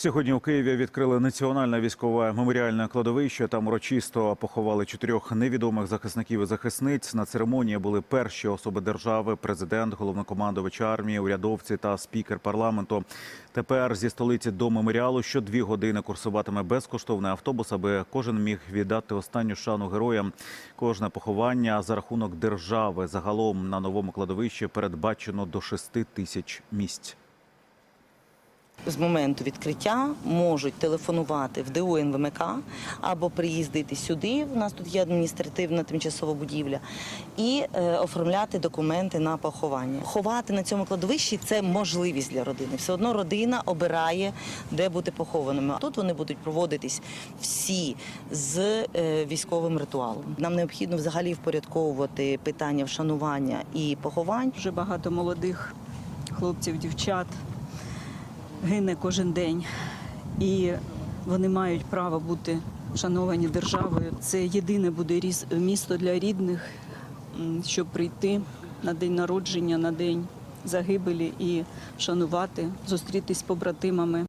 Сьогодні у Києві відкрили національне військове меморіальне кладовище. Там урочисто поховали чотирьох невідомих захисників і захисниць. На церемонії були перші особи держави, президент, головнокомандувач армії, урядовці та спікер парламенту. Тепер зі столиці до меморіалу що дві години курсуватиме безкоштовний автобус, аби кожен міг віддати останню шану героям. Кожне поховання за рахунок держави. Загалом на новому кладовищі передбачено до шести тисяч місць. З моменту відкриття можуть телефонувати в ДУ НВМК або приїздити сюди. У нас тут є адміністративна тимчасова будівля, і е, оформляти документи на поховання. Ховати на цьому кладовищі це можливість для родини. Все одно родина обирає, де бути похованими. Тут вони будуть проводитись всі з е, військовим ритуалом. Нам необхідно взагалі впорядковувати питання вшанування і поховань. Дуже багато молодих хлопців, дівчат гине кожен день. І вони мають право бути шановані державою. Це єдине буде місто для рідних, щоб прийти на день народження, на день загибелі і шанувати, зустрітись з побратимами.